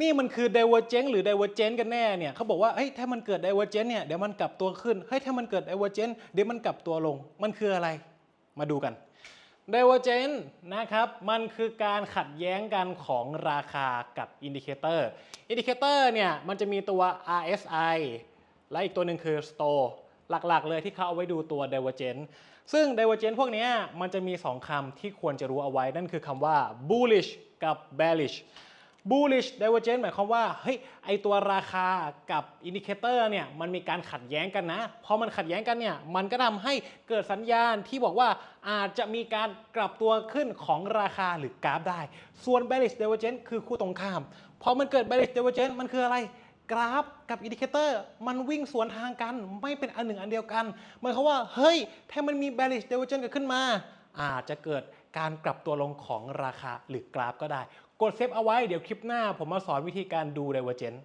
นี่มันคือ divergent หรือ divergent กันแน่เนี่ยเขาบอกว่าเฮ้ยถ้ามันเกิด divergent เนี่ยเดี๋ยวมันกลับตัวขึ้นเฮ้ยถ้ามันเกิด divergent เดี๋ยวมันกลับตัวลง มันคืออะไรมาดูกัน divergent นะครับมันคือการขัดแย้งกันของราคากับอินดิเคเตอร์อินดิเคเตอร์เนี่ยมันจะมีตัว RSI และอีกตัวหนึ่งคือ store หลักๆ เลยที่เขาเอาไว้ดูตัว divergent ซึ่ง divergent พวกนี้มันจะมี 2คำที่ควรจะรู้เอาไว้นั่นคือคำว่า bullish กับ bearish bullish divergent หมายความว่าเฮ้ยไอตัวราคากับอินดิเคเตอร์เนี่ยมันมีการขัดแย้งกันนะพอมันขัดแย้งกันเนี่ยมันก็ทำให้เกิดสัญญาณที่บอกว่าอาจจะมีการกลับตัวขึ้นของราคาหรือกราฟได้ ส่วน bearish divergent คือคู่ตรงข้ามพอมันเกิด bearish divergent มันคืออะไรกราฟกับอินดิเคเตอร์มันวิ่งสวนทางกันไม่เป็นอันหนึ่งอันเดียวกันหมายความว่าเฮ้ยถ้ามันมี bearish divergence เกิดขึ้นมา อาจจะเกิดการกลับตัวลงของราคาหรือกราฟก็ได้ กดเซฟเอาไว้เดี๋ยวคลิปหน้าผมมาสอนวิธีการดู divergence